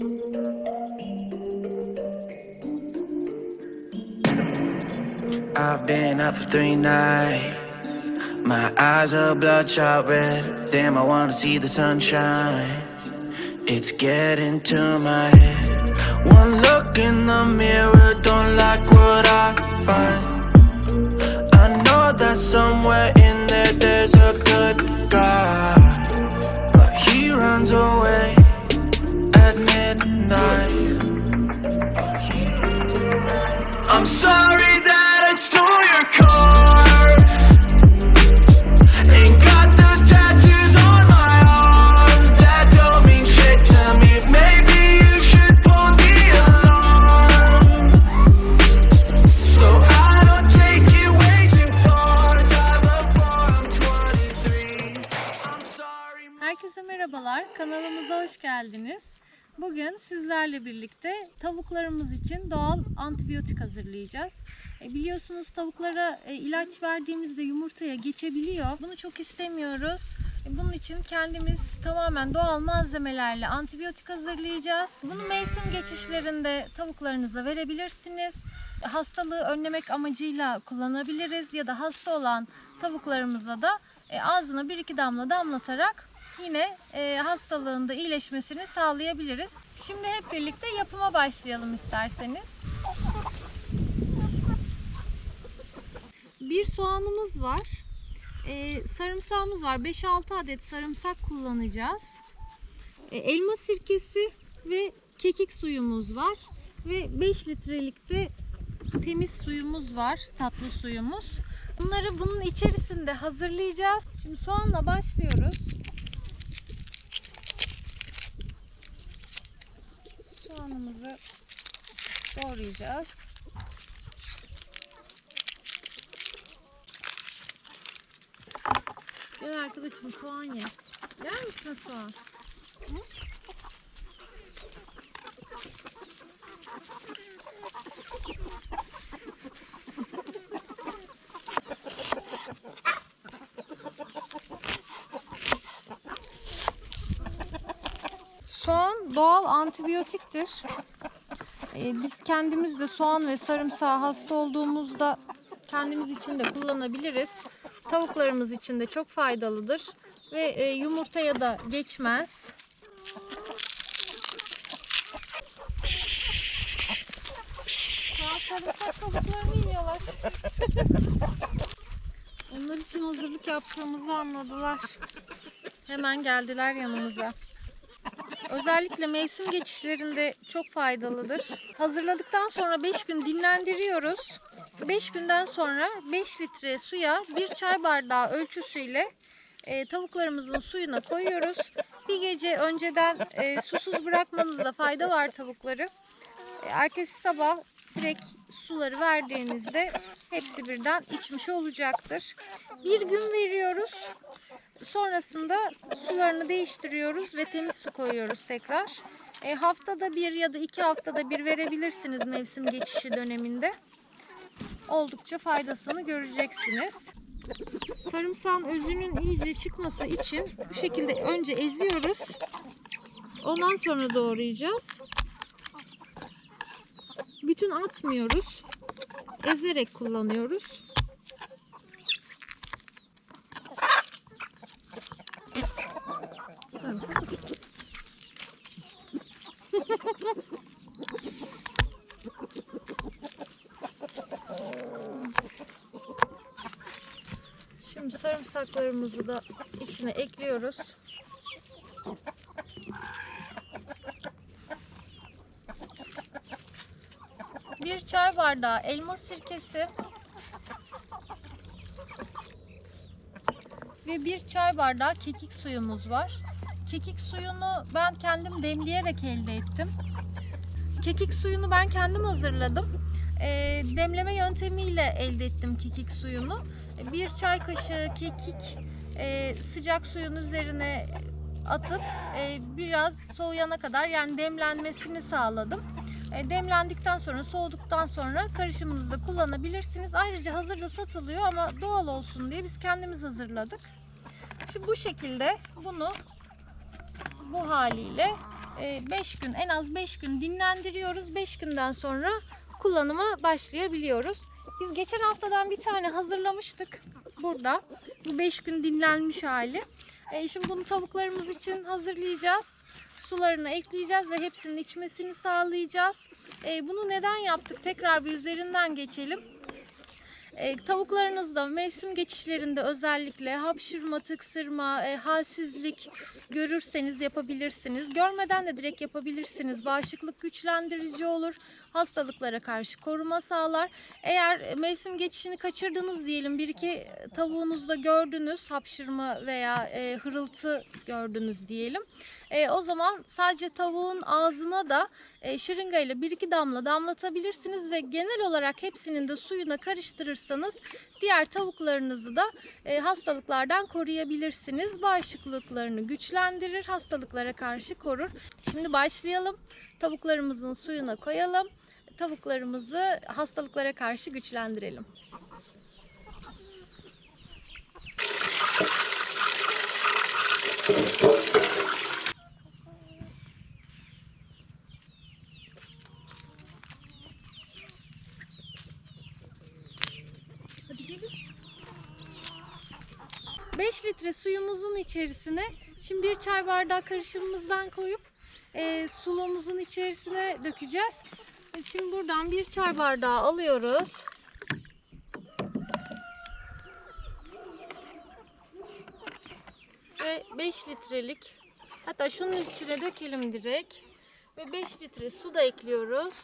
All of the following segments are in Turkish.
I've been up for three nights. My eyes are bloodshot red. Damn, I wanna see the sunshine. It's getting to my head. One look in the mirror, don't Herkese merhabalar. Kanalımıza hoş geldiniz. Bugün sizlerle birlikte tavuklarımız için doğal antibiyotik hazırlayacağız. E, biliyorsunuz tavuklara e, ilaç verdiğimizde yumurtaya geçebiliyor. Bunu çok istemiyoruz. E, bunun için kendimiz tamamen doğal malzemelerle antibiyotik hazırlayacağız. Bunu mevsim geçişlerinde tavuklarınıza verebilirsiniz. Hastalığı önlemek amacıyla kullanabiliriz ya da hasta olan tavuklarımıza da ağzına 1-2 damla damlatarak yine e, hastalığında iyileşmesini sağlayabiliriz. Şimdi hep birlikte yapıma başlayalım isterseniz. Bir soğanımız var. E, sarımsağımız var. 5-6 adet sarımsak kullanacağız. E, elma sirkesi ve kekik suyumuz var. Ve 5 litrelik de temiz suyumuz var. Tatlı suyumuz. Bunları bunun içerisinde hazırlayacağız. Şimdi soğanla başlıyoruz. Soğanımızı doğrayacağız. Gel arkadaşım soğan ye. Yer misin soğan? Hı? Soğan doğal antibiyotiktir. Ee, biz kendimiz de soğan ve sarımsağı hasta olduğumuzda kendimiz için de kullanabiliriz. Tavuklarımız için de çok faydalıdır ve e, yumurtaya da geçmez. Sarımsak tavuklarını yiyorlar. Onlar için hazırlık yaptığımızı anladılar. Hemen geldiler yanımıza. Özellikle mevsim geçişlerinde çok faydalıdır. Hazırladıktan sonra 5 gün dinlendiriyoruz. 5 günden sonra 5 litre suya 1 çay bardağı ölçüsüyle e, tavuklarımızın suyuna koyuyoruz. Bir gece önceden e, susuz bırakmanızda fayda var tavukları. E, ertesi sabah direkt suları verdiğinizde hepsi birden içmiş olacaktır. Bir gün veriyoruz. Sonrasında sularını değiştiriyoruz ve temiz su koyuyoruz tekrar. E, haftada bir ya da iki haftada bir verebilirsiniz mevsim geçişi döneminde. Oldukça faydasını göreceksiniz. Sarımsağın özünün iyice çıkması için bu şekilde önce eziyoruz. Ondan sonra doğrayacağız. Bütün atmıyoruz. Ezerek kullanıyoruz. Şimdi sarımsaklarımızı da içine ekliyoruz. Bir çay bardağı elma sirkesi ve bir çay bardağı kekik suyumuz var. Kekik suyunu ben kendim demleyerek elde ettim. Kekik suyunu ben kendim hazırladım. Ee, demleme yöntemiyle elde ettim kekik suyunu. Bir çay kaşığı kekik e, sıcak suyun üzerine atıp e, biraz soğuyana kadar yani demlenmesini sağladım. E, demlendikten sonra soğuduktan sonra karışımınızda kullanabilirsiniz. Ayrıca hazırda satılıyor ama doğal olsun diye biz kendimiz hazırladık. Şimdi bu şekilde bunu bu haliyle 5 gün en az 5 gün dinlendiriyoruz. 5 günden sonra kullanıma başlayabiliyoruz. Biz geçen haftadan bir tane hazırlamıştık burada. Bu 5 gün dinlenmiş hali. E, şimdi bunu tavuklarımız için hazırlayacağız. Sularını ekleyeceğiz ve hepsinin içmesini sağlayacağız. E, bunu neden yaptık? Tekrar bir üzerinden geçelim. E, tavuklarınızda mevsim geçişlerinde özellikle hapşırma, tıksırma, e, halsizlik görürseniz yapabilirsiniz. Görmeden de direkt yapabilirsiniz. Bağışıklık güçlendirici olur. Hastalıklara karşı koruma sağlar. Eğer mevsim geçişini kaçırdınız diyelim bir iki tavuğunuzda gördünüz hapşırma veya e, hırıltı gördünüz diyelim. E, o zaman sadece tavuğun ağzına da e, şırınga ile bir iki damla damlatabilirsiniz ve genel olarak hepsinin de suyuna karıştırırsanız diğer tavuklarınızı da e, hastalıklardan koruyabilirsiniz. Bağışıklıklarını güçlendirir, hastalıklara karşı korur. Şimdi başlayalım. Tavuklarımızın suyuna koyalım. Tavuklarımızı hastalıklara karşı güçlendirelim. Hadi gelin. 5 litre suyumuzun içerisine şimdi bir çay bardağı karışımımızdan koyup e, suluğumuzun içerisine dökeceğiz. Şimdi buradan bir çay bardağı alıyoruz. Ve 5 litrelik hatta şunun içine dökelim direkt. Ve 5 litre su da ekliyoruz.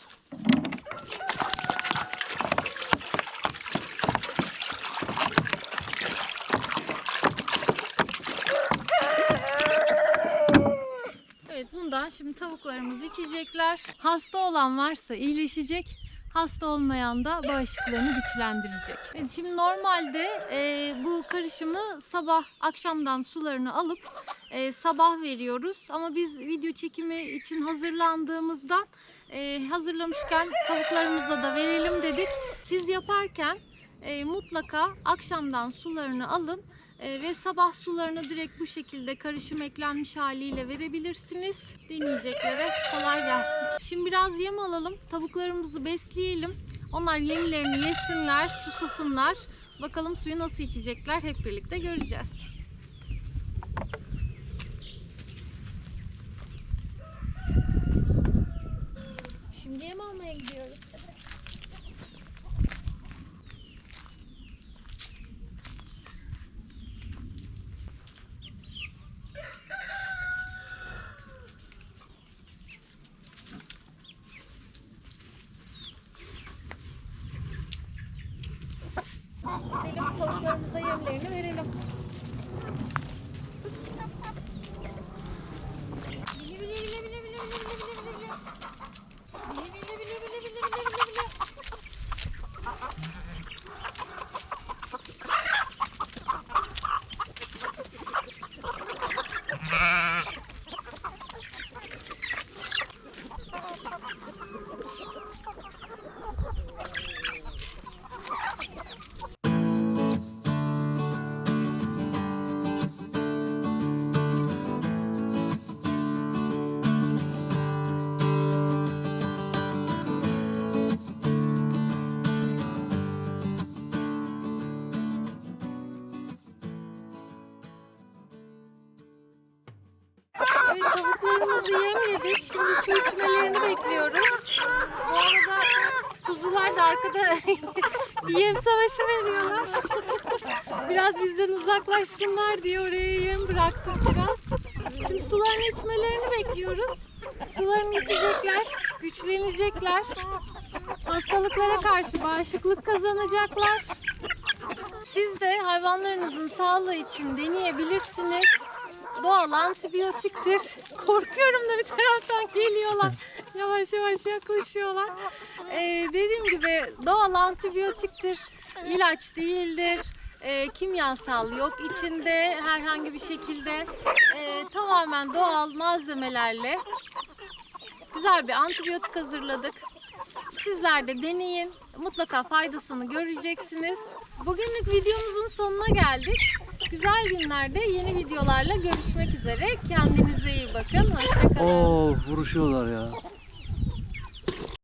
Bundan şimdi tavuklarımız içecekler. Hasta olan varsa iyileşecek. Hasta olmayan da bağışıklığını güçlendirecek. Şimdi normalde e, bu karışımı sabah akşamdan sularını alıp e, sabah veriyoruz. Ama biz video çekimi için hazırlandığımızdan e, hazırlamışken tavuklarımıza da verelim dedik. Siz yaparken e, mutlaka akşamdan sularını alın ve sabah sularını direkt bu şekilde karışım eklenmiş haliyle verebilirsiniz. Deneyeceklere kolay gelsin. Şimdi biraz yem alalım. Tavuklarımızı besleyelim. Onlar yemlerini yesinler, susasınlar. Bakalım suyu nasıl içecekler hep birlikte göreceğiz. Şimdi yem almaya gidiyoruz. സംശയം ഇല്ല എണ്ണ വരില്ല tavuklarımızı yem. Şimdi su içmelerini bekliyoruz. Bu arada kuzular da arkada bir yem savaşı veriyorlar. Biraz bizden uzaklaşsınlar diye oraya yem bıraktık biraz. Şimdi sularını içmelerini bekliyoruz. Sularını içecekler, güçlenecekler. Hastalıklara karşı bağışıklık kazanacaklar. Siz de hayvanlarınızın sağlığı için deneyebilirsiniz. Doğal antibiyotiktir. Korkuyorum da bir taraftan geliyorlar. Yavaş yavaş yaklaşıyorlar. Ee, dediğim gibi doğal antibiyotiktir. İlaç değildir. Ee, kimyasal yok içinde herhangi bir şekilde. Ee, tamamen doğal malzemelerle güzel bir antibiyotik hazırladık. Sizler de deneyin. Mutlaka faydasını göreceksiniz. Bugünlük videomuzun sonuna geldik. Güzel günlerde yeni videolarla görüşmek üzere. Kendinize iyi bakın. Hoşçakalın. Oo vuruşuyorlar ya.